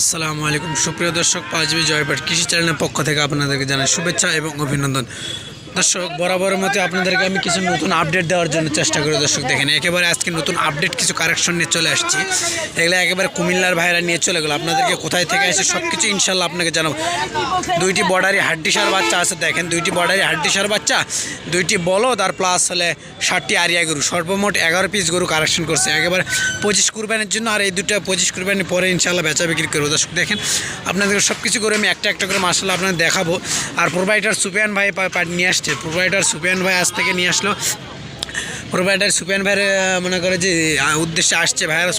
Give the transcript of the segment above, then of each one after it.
আসসালামু আলাইকুম। সুপ্রিয় দর্শক, পাঁচবি জয়পাট কৃষি চ্যানেলের পক্ষ থেকে আপনাদেরকে জানাই শুভেচ্ছা এবং অভিনন্দন। দর্শক, বরাবরের মতো আপনাদেরকে আমি কিছু নতুন আপডেট দেওয়ার জন্য চেষ্টা করি। দর্শক, দেখেন, একেবারে আজকে নতুন আপডেট কিছু কারেকশন নিয়ে চলে আসছি। এগুলো একেবারে কুমিল্লার ভাইরা নিয়ে চলে গেলো। আপনাদেরকে কোথায় থেকে এসে সব কিছু ইনশাল্লাহ আপনাকে জানাব। দুইটি বর্ডারি হাড্ডিসার বাচ্চা আছে, দেখেন, দুইটি বর্ডারি হাড্ডিসার বাচ্চা, দুইটি বলদ আর প্লাস হলে ষাটটি আরিয়া গরু। সর্বমোট এগারো পিস গরু কারেকশন করছে। একেবারে পঁচিশ কুরবানির জন্য আর এই দুটো পঁচিশ কুরবানির পরে ইনশাল্লাহ বেচা বিক্রি করব। দর্শক, দেখেন, আপনাদেরকে সব কিছু করে আমি একটা একটা করে মাসাল্লাহ আপনাদের দেখাবো। আর প্রোভাইডার সুপিয়ান ভাই নিয়ে আসছে। প্রোভাইডার সুপেন ভাই আজ থেকে নিয়ে আসলো। প্রোভাইডার সুপেন ভাইয়ের মনে করে যে উদ্দেশ্যে আসছে ভাইয়ের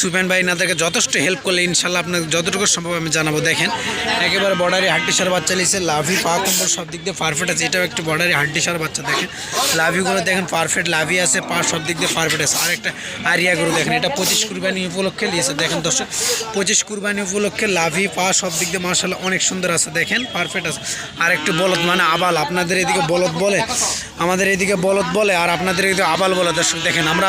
সুপেন ভাই নাদেরকে যথেষ্ট হেল্প করলে ইনশাল্লাহ আপনাকে যতটুকু সম্ভব আমি জানাব। দেখেন, একেবারে বর্ডারি হাড্ডিসার বাচ্চা লিখছে লাভি, পা কম্বল সব দিক দিয়ে পারফেক্ট আছে। এটাও একটু বর্ডারি হাড্ডিসার বাচ্চা, দেখেন। লাভিগুলো দেখেন পারফেক্ট লাভি আছে, পা সব দিক দিয়ে পারফেক্ট আছে। আর একটা আরিয়া গরু, দেখেন, এটা পঁচিশ কুরবানি উপলক্ষে লিয়েছে দেখেন দর্শক, পঁচিশ কুরবানি উপলক্ষে লাভি, পা সব দিক দিয়ে মার্শাল অনেক সুন্দর আছে। দেখেন পারফেক্ট আছে। আর একটু বলদ মানে আবাল, আপনাদের এদিকে বলদ বলে, আমাদের এদিকে বলদ বলে, আর আপনাদের এদিকে আবাল বলে দর্শক দেখেন, আমরা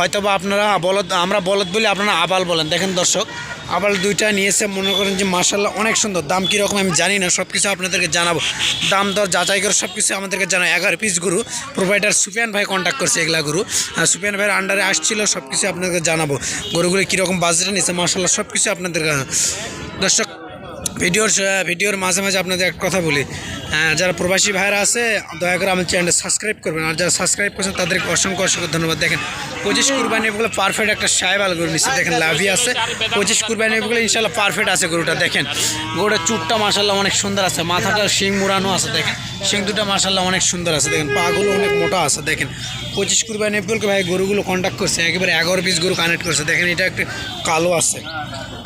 হয়তো বা আপনারা বলদ, আমরা বলদ বলি, আপনারা আবাল বলেন। দেখেন দর্শক, আবাল দুইটা নিয়েছে, মনে করেন যে মার্শাল্লাহ অনেক সুন্দর। দাম কীরকম আমি জানি না সব কিছু আপনাদেরকে জানাব। দাম দর যাচাই করে সব কিছু আমাদেরকে জানাই এগারো পিস গুরু প্রোভাইডার সুপিয়ান ভাই কন্ট্যাক্ট করছে এগুলা গুরু। আর সুপিয়ান ভাইয়ের আন্ডারে আসছিল সব কিছু আপনাদেরকে জানাব। গরুগুলো কীরকম বাজেটে নিয়েছে মার্শাল্লাহ সব কিছু আপনাদেরকে, দর্শক, ভিডিওর ভিডিওর মাঝে মাঝে আপনাদের এক কথা বলি। যারা প্রবাসী ভাইরা আছে দয়া করে আমার চ্যানেলটা সাবস্ক্রাইব করবেন। আর যারা সাবস্ক্রাইব করছেন তাদেরকে অসংখ্য অসংখ্য ধন্যবাদ। দেখেন পঁচিশ কুরবানি এগুলো পারফেক্ট একটা সাহেবাল গরু নিচ্ছে দেখেন লাভি আছে। পঁচিশ কুরবানি এগুলো ইনশাল্লাহ পারফেক্ট আছে গরুটা। দেখেন গরুটার চুটটা মাসাল্লাহ অনেক সুন্দর আছে। মাথাটা শিং মুড়ানো আছে দেখেন। শিং দুটা মাসাল্লাহ অনেক সুন্দর আছে। দেখেন পাগুলো অনেক মোটা আছে। দেখেন পঁচিশ কুরবানি এগুলোকে ভাই গরুগুলো কন্ট্যাক্ট করছে। একেবারে এগারো পিস গরু কানেক্ট করছে। দেখেন এটা একটু কালো আছে।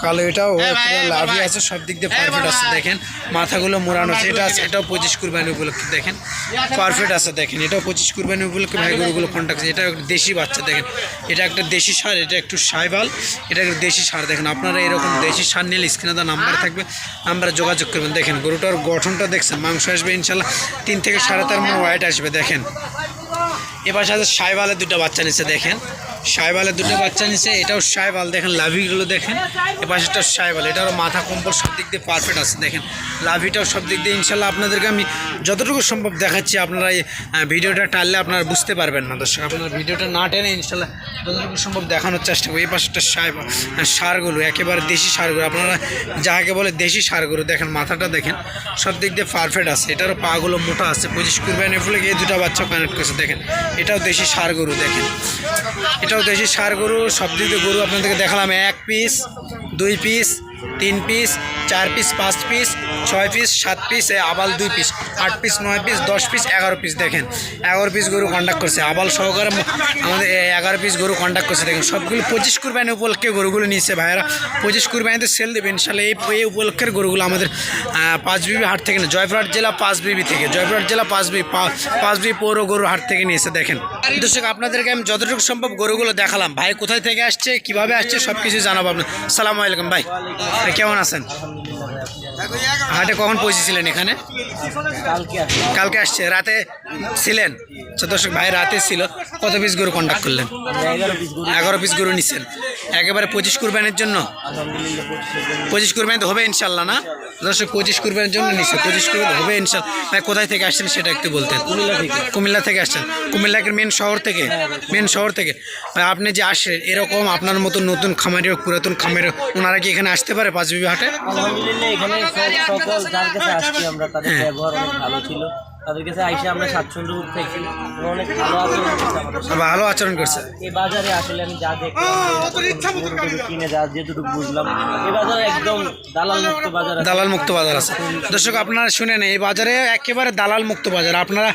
কালো এটাও পুরো লাভি আছে সব দিক দিয়ে পারফেক্ট আছে। দেখেন মাথাগুলো মোড়ানো আছে। এটা আছে এটাও পঁচিশ কুরবানি উপলক্ষে দেখেন। পারফেক্ট আছে দেখেন। এটাও পঁচিশ কুরবানি উপলক্ষে ভাই গরুগুলো কন্ট্যাক্ট এটা একটা দেশি বাচ্চা দেখেন। এটা একটা দেশি সার, এটা একটু সাইবাল, এটা একটা দেশি সার দেখেন। আপনারা এরকম দেশি সার নিলে স্ক্রিনে দেওয়া নাম্বার থাকবে। নাম্বারে যোগাযোগ করবেন। দেখেন, গরুটার গঠনটা দেখছেন। মাংস আসবে ইনশাল্লাহ তিন থেকে সাড়ে চার মন ওয়াইট আসবে, দেখেন। এবার সাথে সাইবালের দুটো বাচ্চা নিচ্ছে, দেখেন। সাইবালের দুটো বাচ্চা নিচ্ছে এটাও সাইবাল দেখেন লাভিগুলো দেখেন এপাশেরটাও সাইবাল এটারও মাথা কম্বল সব দিক দিয়ে পারফেক্ট আছে, দেখেন, লাভিটাও সব দিক দিয়ে ইনশাল্লাহ আপনাদেরকে আমি যতটুকু সম্ভব দেখাচ্ছি, আপনারা এই ভিডিওটা টানলে আপনারা বুঝতে পারবেন না, দর্শক, আপনারা ভিডিওটা না টেনে ইনশাল্লাহ যতটুকু সম্ভব দেখানোর চেষ্টা করি, এই পাশেরটা সাইবাল সারগুলো, একেবারে দেশি সারগুলো, আপনারা যাকে বলে দেশি সারগুলো, দেখেন মাথাটা দেখেন, সব দিক দিয়ে পারফেক্ট আছে, এটারও পাগুলো মোটা আছে, পঁচিশ কুরবানি ফুলে এই দুটো বাচ্চা কানেক্ট করছে, দেখেন, এটাও দেশি সার গরু দেখেন, এটাও দেশি সার গরু সব দিক গরু আপনাদেরকে দেখালাম এক পিস দুই পিস তিন পিস চার পিস পাঁচ পিস ছয় পিস সাত পিস আবাল দুই পিস আট পিস নয় পিস দশ পিস এগারো পিস দেখেন। এগারো পিস গরু কন্ট্যাক্ট করছে। আবাল সহকারে আমাদের এগারো পিস গরু কন্ট্যাক্ট করছে। দেখেন সবগুলো পঁচিশ কুরবানি উপলক্ষে গরুগুলো নিচ্ছে ভাইয়েরা। পঁচিশ কুরবানিতে সেল দেবে ইনশাল্লাহ এই এই উপলক্ষের গরুগুলো আমাদের আহ, পাঁচবিবি হাট থেকে না জয়পুরহাট জেলা পাঁচ পাঁচবিবি থেকে। জয়পুরহাট জেলা পাঁচ পাঁচবি পা- পাঁচবিবি পৌর গরু হাট থেকে নিয়েছে দেখেন। দর্শক আপনাদেরকে আমি যতটুকু সম্ভব গরুগুলো দেখালাম। ভাই কোথায় থেকে আসছে কীভাবে আসছে সব কিছু জানাব আপনার সালামু আলাইকুম ভাই, কেমন আছেন? হাটে কখন পৌঁছেছিলেন এখানে? কালকে আসছে রাতে ছিলেন? আচ্ছা, দর্শক ভাই রাতে ছিল। কত পিস গরু কন্ট্যাক্ট করলেন? এগারো পিস গরু নিচ্ছেন একেবারে পঁচিশ কুরবানের জন্য? পঁচিশ কুরবানি তো হবে ইনশাল্লাহ না? দর্শক পঁচিশ কুরবানির জন্য নিচ্ছে পঁচিশ কুরবানি হবে ইনশাল্লাহ। ভাই কোথায় থেকে আসছেন সেটা একটু বলতেন? কুমিল্লা থেকে। কুমিল্লা থেকে আসছেন। কুমিল্লাকে মেন শহর থেকে? মেন শহর থেকে। ভাই আপনি যে আসেন এরকম আপনার মতো নতুন খামারি পুরাতন খামারি ওনারা কি এখানে আসতে পারে পাঁচবিবি হাটে? আলহামদুলিল্লাহ এখানে সকল যার কাছে আসছি আমরা তাদের। ব্যবহার অনেক ভালো ছিল তাদের কাছে আইসে আমরা স্বাচ্ছন্দ্য বোধ পেয়েছি অনেক ভালো আচরণ করছে আমাদের ভালো আচরণ করছে। এই বাজারে আসলে আমি যা দেখলাম কিনে যা যেটুকু বুঝলাম এই বাজারে একদম দালাল মুক্ত বাজার দালাল মুক্ত বাজার আছে। দর্শক আপনারা শুনেন এই বাজারে একেবারে দালাল মুক্ত বাজার। আপনারা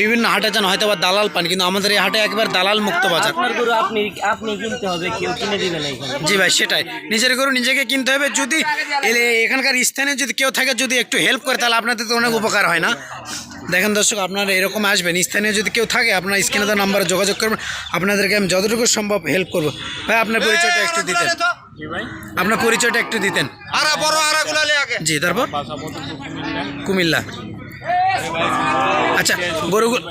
বিভিন্ন হাটে যান হয়তো বা দালাল পান কিন্তু আমাদের এই হাটে একেবারে দালাল মুক্ত বাজার। আপনার গরু আপনি আপনি কিনতে হবে কেউ কিনে দিবে না এখানে। জি ভাই সেটাই। নিজের গরু নিজেকে কিনতে হবে। যদি এখানকার স্থানে যদি কেউ থাকে যদি একটু হেল্প করে তাহলে আপনাদের তো অনেক উপকার হয় না। দেখেন দর্শক আপনারা এরকম আসবেন স্থানীয় যদি কেউ থাকে আপনার স্ক্রিনে তার নাম্বারে যোগাযোগ করবেন আপনাদেরকে আমি যতটুকু সম্ভব হেল্প করব। ভাই আপনার পরিচয়টা একটু দিতেন। আপনার পরিচয়টা একটু দিতেন। জি তারপর? কুমিল্লা। আচ্ছা গরুগুলো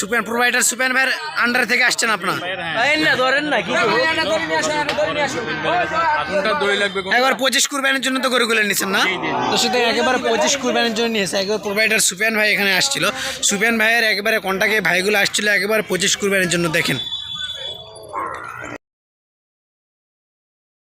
সুপেন প্রোভাইডার সুপেন ভাইয়ের আন্ডার থেকে আসছেন আপনার? ধরেন না কি একবার পঁচিশ কুরবানির জন্য তো গরুগুলো নিয়েছেন না? তো সেটা একেবারে পঁচিশ কুরবানির জন্য নিয়েছে। একবার প্রোভাইডার সুপেন ভাই এখানে আসছিল। সুপেন ভাইয়ের একেবারে কন্টাকে ভাইগুলো আসছিল একেবারে পঁচিশ কুরবানির জন্য দেখেন।